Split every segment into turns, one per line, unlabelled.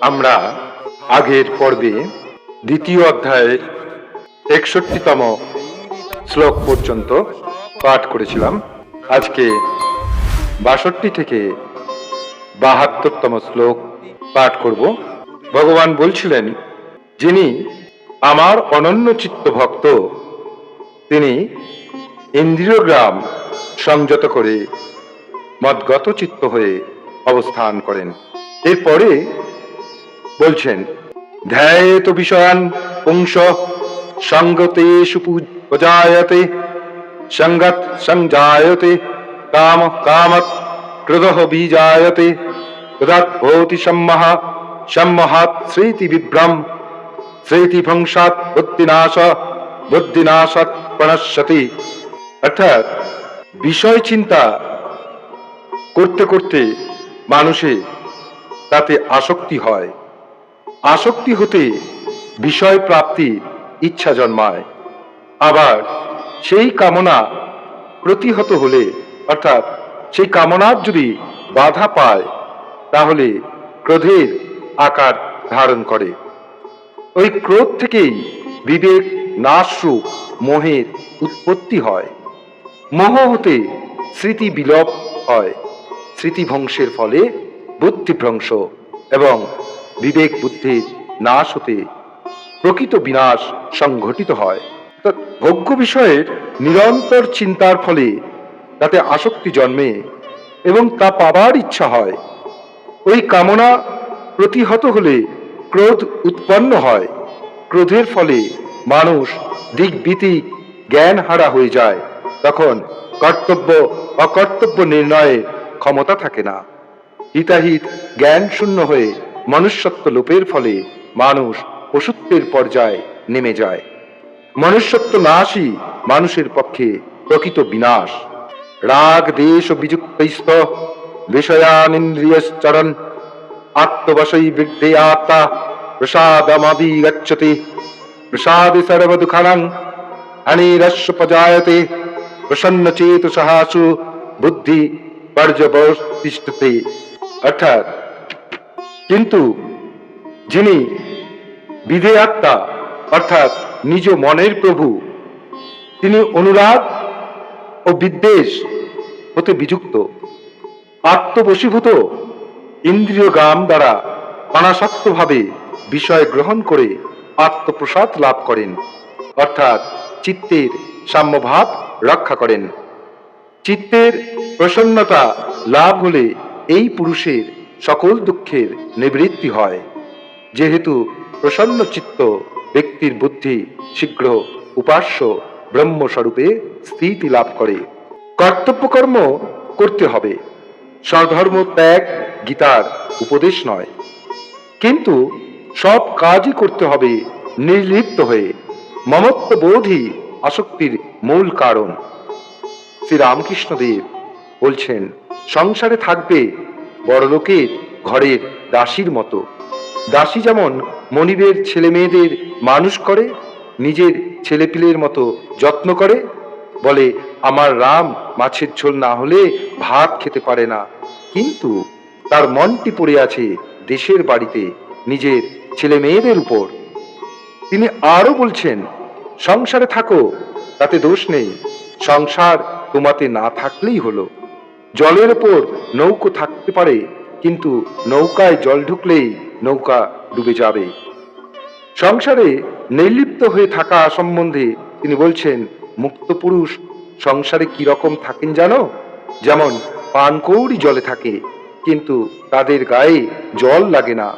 আমরা আগের পর্বে দ্বিতীয় অধ্যায়ের একষট্টিতম শ্লোক পর্যন্ত পাঠ করেছিলাম। আজকে বাষট্টি থেকে বাহাত্তরতম শ্লোক পাঠ করব। ভগবান বলছিলেন, যিনি আমার অনন্য চিত্ত ভক্ত, তিনি ইন্দ্রিয়গ্রাম সংযত করে মদগত চিত্ত হয়ে অবস্থান করেন। এরপরে বলছেন ধ্যায়েত বিষয়ান পুংস সঙ্গতে সুপূজায়তে সঙ্গত সংজায়তে, কাম কামত ক্রোধ বীজায়তে, তদাৎ ভবতি সম্মহ সম্মহাত স্মৃতি বিভ্রম স্মৃতি ভংসাৎ বুদ্ধিনাশ, বুদ্ধিনাশাৎ প্রণশ্যতি। অর্থাৎ বিষয় চিন্তা করতে করতে মানুষে তাতে আসক্তি হয়। আসক্তি হতে বিষয় প্রাপ্তি ইচ্ছা জন্মায়। আবার সেই কামনা প্রতিহত হলে, অর্থাৎ সেই কামনার যদি বাধা পায়, তাহলে ক্রোধের আকার ধারণ করে। ওই ক্রোধ থেকেই বিবেক নাশরূপ মোহের উৎপত্তি হয়। মোহ হতে স্মৃতি বিলোপ হয়। স্মৃতিভ্রংশের ফলে বুদ্ধিভ্রংশ এবং বিবেক বুদ্ধির নাশ হতে প্রকৃত বিনাশ সংঘটিত হয়। ভোগ্য বিষয়ের নিরন্তর চিন্তার ফলে তাতে আসক্তি জন্মে এবং তা পাবার ইচ্ছা হয়। ওই কামনা প্রতিহত হলে ক্রোধ উৎপন্ন হয়। ক্রোধের ফলে মানুষ দিকবিতিক জ্ঞান হারা হয়ে যায়। তখন কর্তব্য অকর্তব্য নির্ণয়ের ক্ষমতা থাকে না। হিতাহিত জ্ঞান শূন্য হয়ে মনুষ্যত্ব লোপের ফলে মানুষ পশুত্বের পর্যায়ে নেমে যায়। মনুষ্যত্ব নাশই মানুষের পক্ষে প্রকৃত বিনাশ। রাগ, দেশ ও বিযুক্তস্ত বিষয়ানিন্দ্রিয়শ্চরণ আত্মবশৈ বৃদ্ধে আত্মা প্রসাদমাবি গচ্ছতি, প্রসাদে সর্বদুঃখানাং হানিরস্বপজায়তে প্রসন্ন চেত সাহাসু, বুদ্ধি পর্যবতিষ্ঠতে অর্থাৎ কিন্তু যিনি বিধে আত্মা অর্থাৎ নিজ মনের প্রভু, তিনি অনুরাগ ও বিদ্বেষ হতে বিযুক্ত, আত্মবশীভূত ইন্দ্রিয় গাম দ্বারা অনাসক্তভাবে বিষয় গ্রহণ করে আত্মপ্রসাদ লাভ করেন, অর্থাৎ চিত্তের সাম্যভাব রক্ষা করেন। চিত্তের প্রসন্নতা লাভ হলে এই পুরুষের সকল দুঃখের নিবৃত্তি হয়। যেহেতু প্রসন্ন চিত্ত ব্যক্তির বুদ্ধি শীঘ্র উপাস্য ব্রহ্মস্বরূপে স্থিতি লাভ করে। কর্তব্যকর্ম করতে হবে। স্বধর্ম ত্যাগ গীতার উপদেশ নয়। কিন্তু সব কাজই করতে হবে নির্লিপ্ত হয়ে। মমত্ব বোধই আসক্তির মূল কারণ। শ্রীরামকৃষ্ণদেব বলছেন, সংসারে থাকবে বড়লোকের ঘরের দাসীর মতো। দাসী যেমন মনিবের ছেলে মেয়েদের মানুষ করে, নিজের ছেলেপিলের মতো যত্ন করে, বলে, আমার রাম মাছের ঝোল না হলে ভাত খেতে পারে না। কিন্তু তার মনটি পড়ে আছে দেশের বাড়িতে নিজের ছেলে মেয়েদের উপর। তিনি আরও বলছেন, সংসারে থাকো, তাতে দোষ নেই। সংসার তোমাতে না থাকলেই হলো। জলের ওপর নৌকো থাকতে পারে, কিন্তু নৌকায় জল ঢুকলেই নৌকা ডুবে যাবে। সংসারে নির্লিপ্ত হয়ে থাকা সম্বন্ধে তিনি বলছেন মুক্ত পুরুষ সংসারে কি রকম থাকেন জানো? যেমন পানকৌড়ি জলে থাকে, কিন্তু তাদের গায়ে জল লাগে না।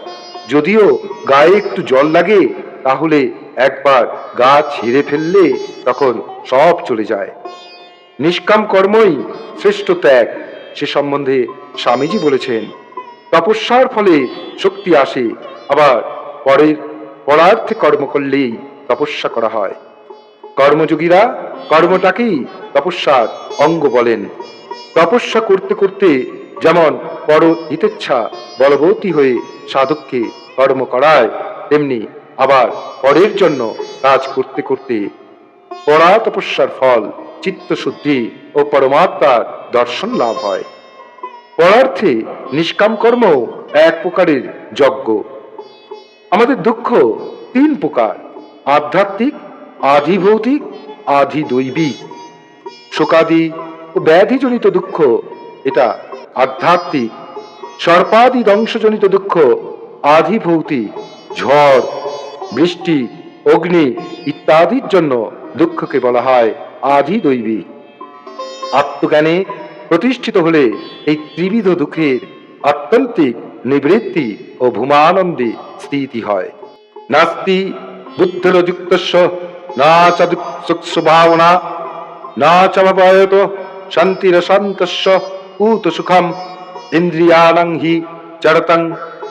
যদিও গায়ে একটু জল লাগে, তাহলে একবার গা ছিঁড়ে ফেললে তখন সব চলে যায়। নিষ্কাম কর্মই শ্রেষ্ঠ ত্যাগ। সে সম্বন্ধে স্বামীজি বলেছেন, তপস্যার ফলে শক্তি আসে, আবার পরের, পরার্থে কর্ম করলেই তপস্যা করা হয়। কর্মযোগীরা কর্মটাকেই তপস্যার অঙ্গ বলেন। তপস্যা করতে করতে যেমন পর হিতেচ্ছা, বলবতী হয়ে সাধককে কর্ম করায়, তেমনি আবার পরের জন্য কাজ করতে করতে পড়া তপস্যার ফল চিত্তশুদ্ধি ও পরমাত্মার দর্শন লাভ হয়। পরার্থে নিষ্কাম কর্ম এক প্রকারের যজ্ঞ। আমাদের দুঃখ তিন প্রকার, আধ্যাত্মিক আধি ভৌতিক আধি দৈবিক শোকাদি ও ব্যাধিজনিত দুঃখ, এটা আধ্যাত্মিক। সর্পাদি ধ্বংসজনিত দুঃখ আধি ভৌতিক ঝড়, বৃষ্টি, অগ্নি ইত্যাদির জন্য দুঃখকে বলা হয় আধি দৈবিক আত্মজ্ঞানে প্রতিষ্ঠিত হলে এই ত্রিবিধ দুঃখের আত্যন্তিক নিবৃত্তি ও ভূমানন্দে স্থিতি হয়। নাস্তি বুদ্ধিরযুক্তস্য না চ ভাবনা না চ ভবায়ত শান্তিরশান্তস্য উত সুখম ইন্দ্রিয়াণং হি চরতং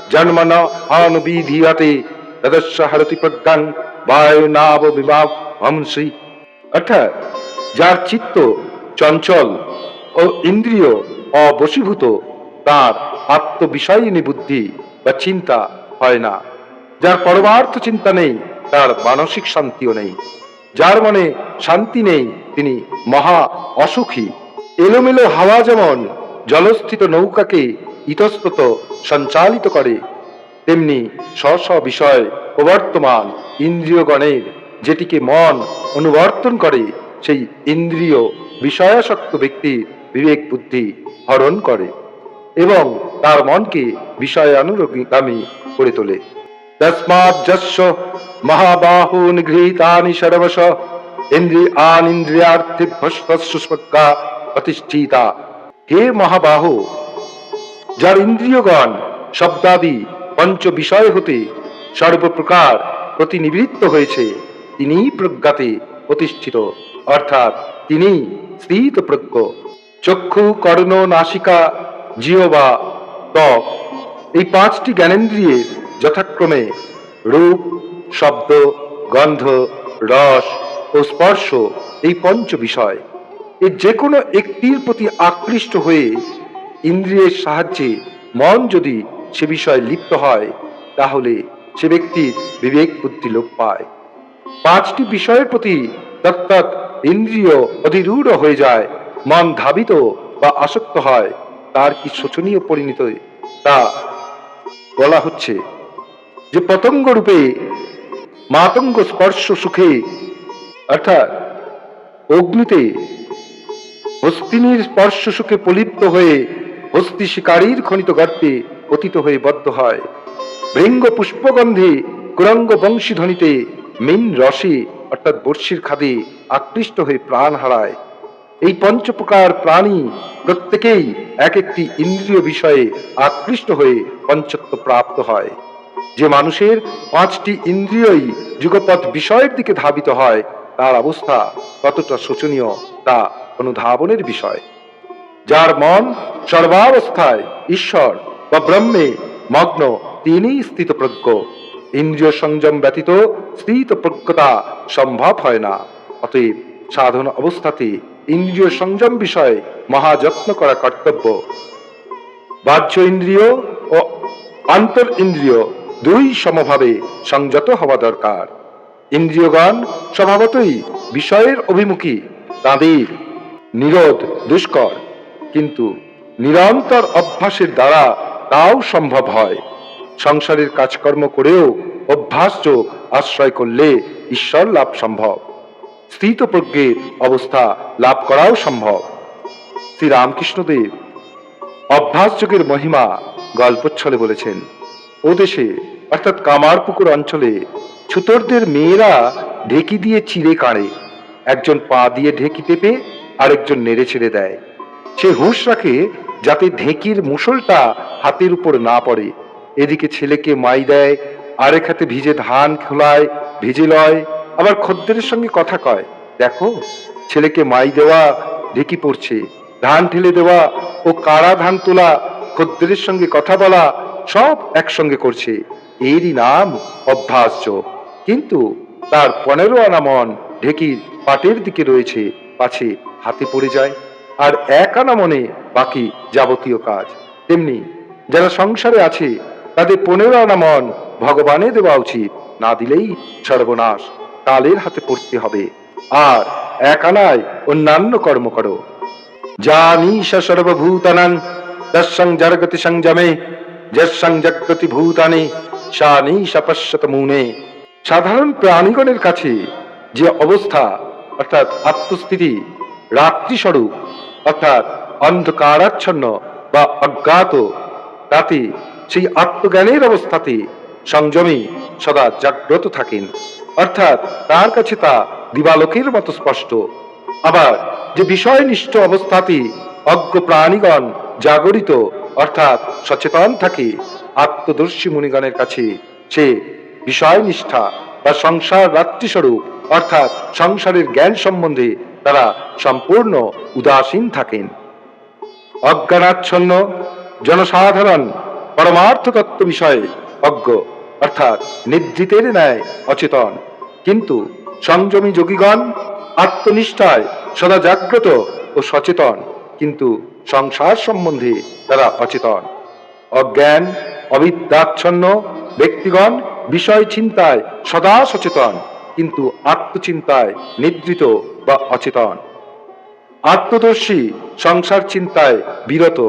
জন্মন অনুবিধীয়তে তদস্য হরতি প্রজ্ঞান বায়ু নাব বিভাব হংসি অর্থাৎ যার চিত্ত চঞ্চল ও ইন্দ্রিয় অবশীভূত, তার আত্মবিষয়িনী বুদ্ধি বা চিন্তা হয় না। যার পরমার্থ চিন্তা নেই, তার মানসিক শান্তিও নেই। যার মনে শান্তি নেই, তিনি মহা অসুখী। এলোমেলো হাওয়া যেমন জলস্থিত নৌকাকে ইতস্তত সঞ্চালিত করে, তেমনি স্ব বিষয় প্রবর্তমান ইন্দ্রিয়গণের যেটিকে মন অনুবর্তন করে, সেই ইন্দ্রিয় বিষয়াসক্ত ব্যক্তির বিবেক বুদ্ধি হরণ করে এবং তার মনকে বিষয়ানুগামী করে তোলে। তস্মাৎ যস্য মহাবাহু নিগৃহীতানি সর্বশ ইন্দ্রিয়ানিন্দ্রিয়ার্থিভ্যস্বস্কা প্রতিষ্ঠিতা হে মহাবাহু, যার ইন্দ্রিয়গণ শব্দাদি পঞ্চ বিষয় হতে সর্বপ্রকার প্রতিনিবৃত্ত হয়েছে তিনি প্রজ্ঞাতে প্রতিষ্ঠিত, অর্থাৎ তিনি স্থিত প্রজ্ঞ চক্ষু, কর্ণ, নাসিকা, জিহবা, ত্বক, এই পাঁচটি জ্ঞানেন্দ্রিয়ের যথাক্রমে রূপ, শব্দ, গন্ধ, রস ও স্পর্শ এই পঞ্চ বিষয়। এর যে কোনো একটির প্রতি আকৃষ্ট হয়ে ইন্দ্রিয়ের সাহায্যে মন যদি সে বিষয়ে লিপ্ত হয়, তাহলে সে ব্যক্তির বিবেক বুদ্ধি লোপ পায়। পাঁচটি বিষয়ের প্রতি তত্তৎ ইন্দ্রিয় অধিরূঢ় হয়ে যায়, মন ধাবিত বা আসক্ত হয়, তার কি শোচনীয় পরিণত? তা বলা হচ্ছে যে পতঙ্গ রূপে মাতঙ্গ স্পর্শ সুখে, অর্থাৎ অগ্নিতে হস্তিনীর স্পর্শ সুখে পলিপ্ত হয়ে হস্তি শিকারীর খনিত গর্তে পতিত হয়ে বদ্ধ হয়। ভৃঙ্গ পুষ্পগন্ধে কুরঙ্গ বংশীধ্বনিতে মিন রসে অর্থাৎ বর্ষির খাদে আকৃষ্ট হয়ে প্রাণ হারায়। এই পঞ্চপ্রকার প্রাণী প্রত্যেকেই এক একটি ইন্দ্রিয় বিষয়ে আকৃষ্ট হয়ে পঞ্চত্ব প্রাপ্ত হয়। যে মানুষের পাঁচটি ইন্দ্রিয়ই যুগপথ বিষয়ের দিকে ধাবিত হয়, তার অবস্থা কতটা শোচনীয় তা অনুধাবনের বিষয়। যার মন সর্বাবস্থায় ঈশ্বর বা ব্রহ্মে মগ্ন তিনি স্থিতপ্রজ্ঞ। ইন্দ্রিয় সংযম ব্যতীত স্থিতপ্রজ্ঞতা সম্ভব হয় না। অতএব সাধন অবস্থাতে ইন্দ্রিয় সংযম বিষয়ে মহাযত্ন করা কর্তব্য। বাহ্য ইন্দ্রিয় ও আন্তর ইন্দ্রিয় দুই সমভাবে সংযত হওয়া দরকার। ইন্দ্রিয়গণ স্বভাবতই বিষয়ের অভিমুখী, তাদের নিরোধ, দুষ্কর। কিন্তু নিরন্তর অভ্যাসের দ্বারা তাও সম্ভব হয়। সংসারের কাজকর্ম করেও অভ্যাসযোগ আশ্রয় করলে ঈশ্বর লাভ সম্ভব। স্থিতপ্রজ্ঞের অবস্থা লাভ করাও সম্ভব। শ্রী রামকৃষ্ণদেব অভ্যাস যোগের মহিমা গল্পচ্ছলে বলেছেন, ও দেশে, অর্থাৎ কামারপুকুর অঞ্চলে, ছুতরদের মেয়েরা ঢেকি দিয়ে চিড়ে কাড়ে। একজন পা দিয়ে ঢেকি টেপে আরেকজন নেড়ে ছেড়ে দেয়। সে হুঁশ রাখে যাতে ঢেকির মুসলটা হাতের উপর না পড়ে। এদিকে ছেলেকে মাই দেয়, আরেক হাতে ভিজে ধান খোলায়, ভিজে লয়, আবার খদ্দের সঙ্গে কথা কয়। দেখো, ছেলেকে মাই দেওয়া ঢেকি পড়ছে, ধান ঠেলে দেওয়া ও কারা ধান তোলা খদ্দের সঙ্গে কথা বলা সব একসঙ্গে করছে। এরই নাম অভ্যাস কিন্তু তার পনেরো আনা মন ঢেকির পাটের দিকে রয়েছে, পাছে হাতে পড়ে যায়, আর এক আনা মনে বাকি যাবতীয় কাজ। তেমনি যারা সংসারে আছে তাদের পনেরো আনা মন ভগবানে দেওয়া উচিত। না দিলেই সর্বনাশ। কালের হাতে পড়তে হবে। আর এক আনায় অন্যান্য কর্ম করো। তৎসং জর্গতি সংযমে জগতি ভূতানি সাপশ্যত মুনে। সাধারণ প্রাণীগণের কাছে যে অবস্থা, অর্থাৎ আত্মস্থিতি রাত্রি স্বরূপ অর্থাৎ অন্ধকারাচ্ছন্ন বা অজ্ঞাত, তাতে সেই আত্মজ্ঞানের অবস্থাতে সংযমী সদা জাগ্রত থাকেন। অর্থাৎ তার কাছে তা দিবালোকের মতো স্পষ্ট। আবার যে বিষয়নিষ্ঠ অবস্থাতে অজ্ঞ প্রাণীগণ জাগরিত, অর্থাৎ সচেতন থাকে, আত্মদর্শী মুনিগণের কাছে সে বিষয়নিষ্ঠা বা সংসার রাত্রিস্বরূপ, অর্থাৎ সংসারের জ্ঞান সম্বন্ধে তারা সম্পূর্ণ উদাসীন থাকেন। অজ্ঞানাচ্ছন্ন, জনসাধারণ পরমার্থ তত্ত্ব বিষয়ে অজ্ঞ, অর্থাৎ নিদ্রিতের ন্যায় অচেতন। কিন্তু সংযমী যোগীগণ আত্মনিষ্ঠায় সদা জাগ্রত ও সচেতন, কিন্তু সংসার সম্বন্ধে তারা অচেতন। অজ্ঞান, অবিদ্যাচ্ছন্ন ব্যক্তিগণ বিষয় চিন্তায় সদা সচেতন, কিন্তু আত্মচিন্তায় নিদ্রিত বা অচেতন। আত্মদর্শী সংসার চিন্তায় বিরত,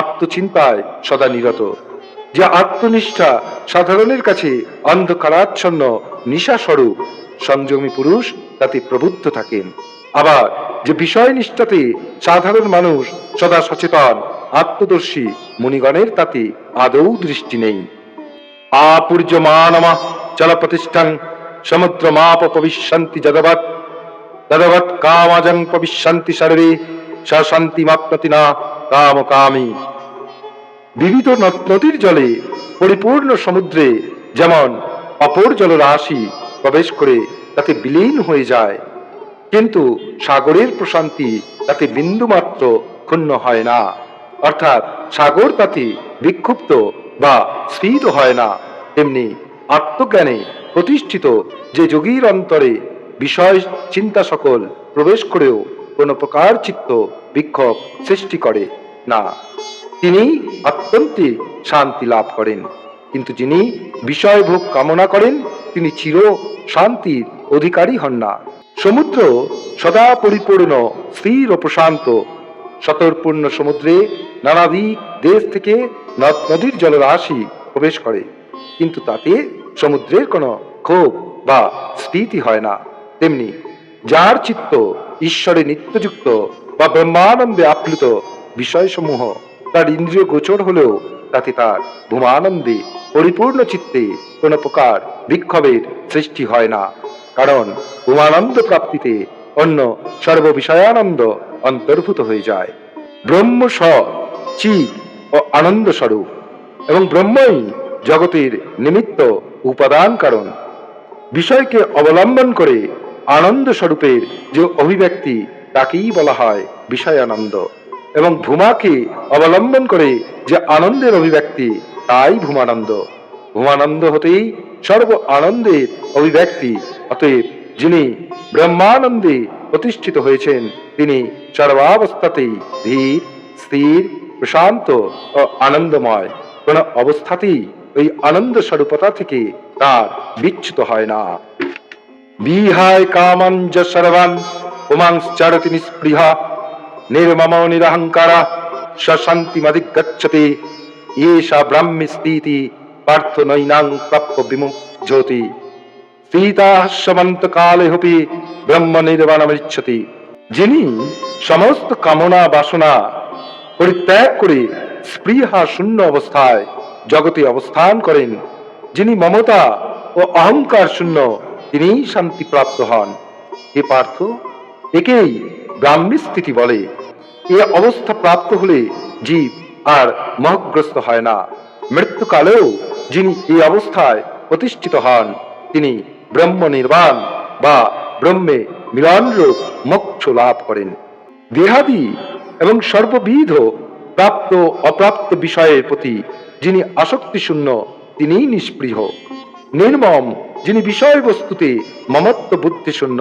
আত্মচিন্তায় সদা নিরত। যে আত্মনিষ্ঠা সাধারণের কাছে অন্ধকারাচ্ছন্ন, নিশাস্বরূপ, সংযমী পুরুষ তাতে প্রবুদ্ধ থাকেন। আবার যে বিষয় নিষ্ঠাতে সাধারণ মানুষ সদা সচেতন, আত্মদর্শী, মুনিগণের তাতে আদৌ দৃষ্টি নেই। আপূর্যমানমা চল প্রতিষ্ঠান সমুদ্র মাপ পবিষ্যন্তি যদবৎ তদবৎ কামাজং পবিষ্যন্তি সর্বে শান্তি মাপ্নতি না কাম কামী নদ- নদীর জলে পরিপূর্ণ সমুদ্রে যেমন অপর জলরাশি প্রবেশ করে তাতে বিলীন হয়ে যায়, কিন্তু সাগরের প্রশান্তি তাতে বিন্দুমাত্র ক্ষুণ্ণ হয় না। অর্থাৎ সাগর তাতে বিক্ষুব্ধ বা স্ফীত হয় না। তেমনি আত্মজ্ঞানে প্রতিষ্ঠিত যে যোগীর অন্তরে বিষয় চিন্তা সকল প্রবেশ করেও কোনো প্রকার চিত্ত বিক্ষোভ সৃষ্টি করে না। তিনি অত্যন্তিক শান্তি লাভ করেন। কিন্তু যিনি বিষয় ভোগ কামনা করেন, তিনি চির শান্তির অধিকারী হন না। সমুদ্র সদা পরিপূর্ণ, স্থির ও প্রশান্ত। সতর্পূর্ণ সমুদ্রে নানাদিক দেশ থেকে নদ নদীর জলরাশি প্রবেশ করে। কিন্তু তাতে সমুদ্রের কোনো ক্ষোভ বা স্ফীতি হয় না। তেমনি যার চিত্ত ঈশ্বরে নিত্যযুক্ত বা ব্রহ্মানন্দে আপ্লুত বিষয়সমূহ তার ইন্দ্রিয় গোচর হলেও তাতে তার ভূমানন্দে পরিপূর্ণ চিত্তে কোনো প্রকার বিক্ষোভের সৃষ্টি হয় না। কারণ ভূমানন্দ প্রাপ্তিতে অন্য সর্ববিষয়ানন্দ অন্তর্ভূত হয়ে যায়। ব্রহ্ম স চিৎ ও আনন্দ স্বরূপ এবং ব্রহ্মই জগতের নিমিত্ত উপাদান কারণ। বিষয়কে অবলম্বন করে আনন্দ স্বরূপের যে অভিব্যক্তি, তাকেই বলা হয় বিষয়ানন্দ। এবং ভূমাকে অবলম্বন করে যে আনন্দের অভিব্যক্তি, তাই ভূমানন্দ। ভূমানন্দ হতেই সর্ব আনন্দের অভিব্যক্তি, অতএব যিনি ব্রহ্মানন্দে প্রতিষ্ঠিত হয়েছেন, তিনি সর্বাবস্থাতেই ধীর, স্থির, প্রশান্ত ও আনন্দময়। কোন অবস্থাতেই ওই আনন্দ স্বরূপতা থেকে তার বিচ্যুত হয় না। বিহায় কামঞ্জ সর্বান পুমাংশ্চারতি নিস্পৃহা নির্মম নিরহংকারা সশান্তিমধিগচ্ছতে এষা ব্রাহ্মী স্থিতি পার্থ নৈনাং প্রাপ্য বিমুজ্যোতি স্থিতাহস্যমন্ত কালে হপি ব্রহ্ম নির্বাণমিচ্ছতি যিনি সমস্ত কামনা বাসনা পরিত্যাগ করে স্পৃহা শূন্য অবস্থায় জগতে অবস্থান করেন, যিনি মমতা ও অহংকার শূন্য, তিনিই শান্তি প্রাপ্ত হন। এ পার্থ, একেই ব্রাহ্মী স্থিতি বলে। এ অবস্থা প্রাপ্ত হলে জীব আর মহগ্রস্ত হয় না। মৃত্যুকালেও যিনি এই অবস্থায় প্রতিষ্ঠিত হন, তিনি ব্রহ্ম নির্বাণ বা ব্রহ্মে মিলনরূপ মোক্ষ লাভ করেন। দেহাদি এবং সর্ববিধ প্রাপ্ত অপ্রাপ্ত বিষয়ের প্রতি যিনি আসক্তি শূন্য তিনিই নিষ্পৃহ নির্মম যিনি বিষয়বস্তুতে মমত্ব বুদ্ধি শূন্য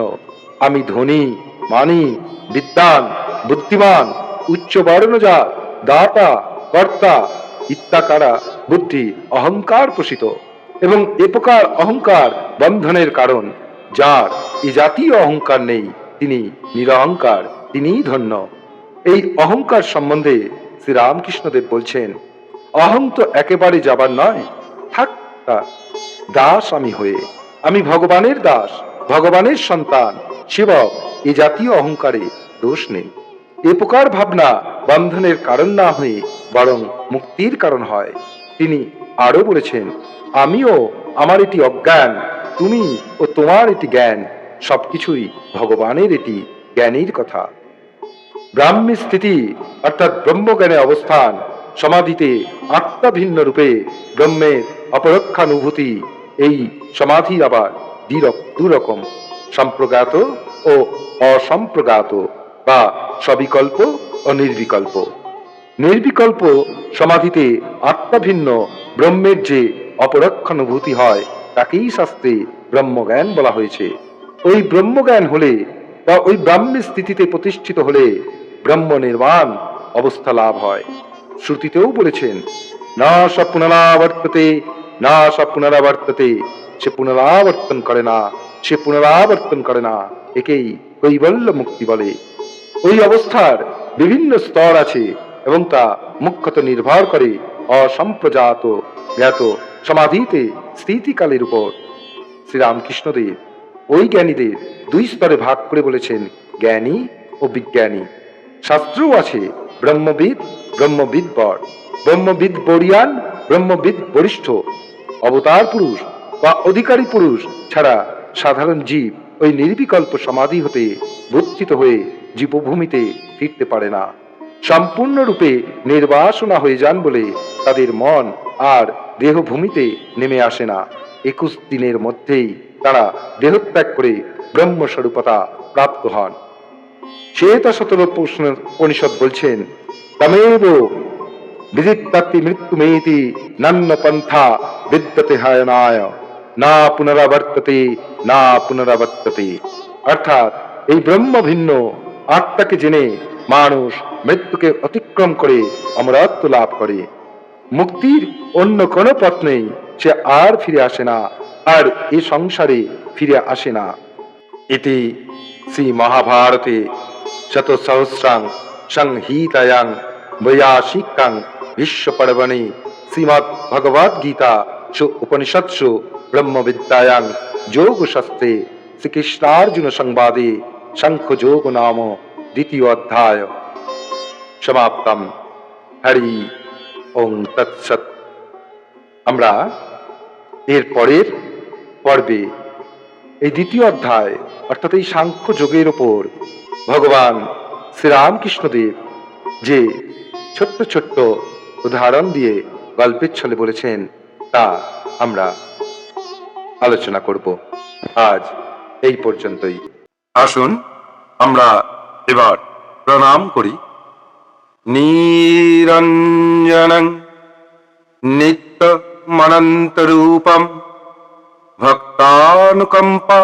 আমি ধনী, মানি, বিদ্যান বুদ্ধিমান, উচ্চ বর্ণজা দাতা, কর্তা ইত্যাকারা বুদ্ধি, অহংকার পোষিত এবং এ প্রকার অহংকার বন্ধনের কারণ, যার এই জাতীয় অহংকার নেই, তিনি নিরহংকার, তিনিই ধন্য। এই অহংকার সম্বন্ধে শ্রী রামকৃষ্ণদেব বলছেন, অহং তো একেবারে যাবার নয়, থাক দাস আমি হয়ে, আমি ভগবানের দাস, ভগবানের সন্তান সেবক এ জাতীয় অহংকারে দোষ নেই। এ প্রকার ভাবনা বন্ধনের কারণ না হয়ে বরং মুক্তির কারণ হয়। তিনি আরও বলেছেন, আমিও আমার এটি অজ্ঞান, তুমি ও তোমার এটি জ্ঞান, সবকিছুই ভগবানের এটি জ্ঞানীর কথা। ব্রাহ্মী স্থিতি অর্থাৎ ব্রহ্মজ্ঞানে অবস্থান, সমাধিতে আত্মা ভিন্ন রূপে ব্রহ্মের অপরক্ষানুভূতি, এই সমাধি আবার দুরকম, সম্প্রজ্ঞাত ও অসম্প্রজ্ঞাত। বা সবিকল্প ও নির্বিকল্প। নির্বিকল্প সমাধিতে আত্মা ভিন্ন ব্রহ্মের যে অপরক্ষানুভূতি হয়, তাকেই শাস্ত্রে ব্রহ্মজ্ঞান বলা হয়েছে। ওই ব্রহ্মজ্ঞান হলে বা ওই ব্রাহ্মী স্থিতিতে প্রতিষ্ঠিত হলে ব্রহ্ম নির্বাণ অবস্থা লাভ হয়। শ্রুতিতেও বলেছেন, না স পুনরাবর্ততে, না স পুনরাবর্ততে, সে পুনরাবর্তন করে না, সে পুনরাবর্তন করে না, একেই কৈবল্য মুক্তি বলে। ওই অবস্থার বিভিন্ন স্তর আছে এবং তা মুখ্যত নির্ভর করে অসম্প্রজাত, জ্ঞাত সমাধিতে স্থিতিকালের উপর। শ্রীরামকৃষ্ণদেব ওই জ্ঞানীদের দুই স্তরে ভাগ করে বলেছেন, জ্ঞানী ও বিজ্ঞানী। শাস্ত্রও আছে, ব্রহ্মবিদ ব্রহ্মবিদ বর ব্রহ্মবিদ বরিয়ান, ব্রহ্মবিদ বরিষ্ঠ। অবতার পুরুষ বা অধিকারী পুরুষ ছাড়া সাধারণ জীব ওই নির্বিকল্প সমাধি হতে বুদ্ধিত হয়ে জীবভূমিতে ফিরতে পারে না। সম্পূর্ণরূপে নির্বাসনা হয়ে যান বলে তাদের মন আর দেহভূমিতে নেমে আসে না। একুশ দিনের মধ্যেই তারা দেহত্যাগ করে ব্রহ্মস্বরূপতা প্রাপ্ত হন। শ্বেত শতর উপনিষদ বলছেন, তমেব বিদিত্তাতি মৃত্যুমেতি নান্য পন্থা বিদ্যতে হায়নায়। না পুনরাবর্ততে না পুনরাবর্ততে। অর্থাৎ এই ব্রহ্ম ভিন্ন আত্মাকে জেনে মানুষ মৃত্যুকে অতিক্রম করে অমরত্ব লাভ করে। মুক্তির অন্য কোনো পথ নেই, সে আর ফিরে আসে না, আর এ সংসারে ফিরে আসে না। ইতি শ্রী মহাভারতে শতসহস্রাং সংহিতায়াং বৈয়াসিকাং বিশ্বপর্বণে শ্রীমৎ ভগবদ গীতা সু উপনিষৎসু ব্রহ্মবিদ্যায়াং যোগশাস্ত্রে শ্রীকৃষ্ণার্জুন সংবাদে শঙ্খযোগ নাম দ্বিতীয় অধ্যায়। সমাপ্তম। হরি ওং তৎসৎ। আমরা এর পরের পর্বে এই দ্বিতীয় অধ্যায়, অর্থাৎ এই সাংখ্য যোগের ওপর ভগবান শ্রীরামকৃষ্ণদেব যে ছোট্ট ছোট্ট উদাহরণ দিয়ে গল্পের ছলে বলেছেন, তা আমরা আলোচনা করব। আজ এই পর্যন্তই। আসুন, আমরা এবার প্রণাম করি। নিরঞ্জনং নিত্যমনন্তরূপম ভক্তানুকম্পা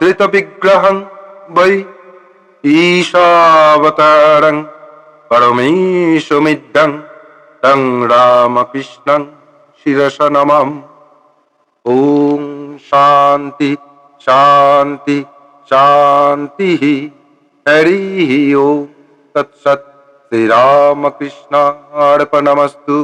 ধৃত ধৃতবিগ্রহং বৈ ঈশাবতারং পরমেশমিদ্যং তং রামকৃষ্ণং শিরস নমম ওম শান্তি শান্তি। শান্তি হরি ওম তৎসৎ শ্রীরামকৃষ্ণার্পণমস্তু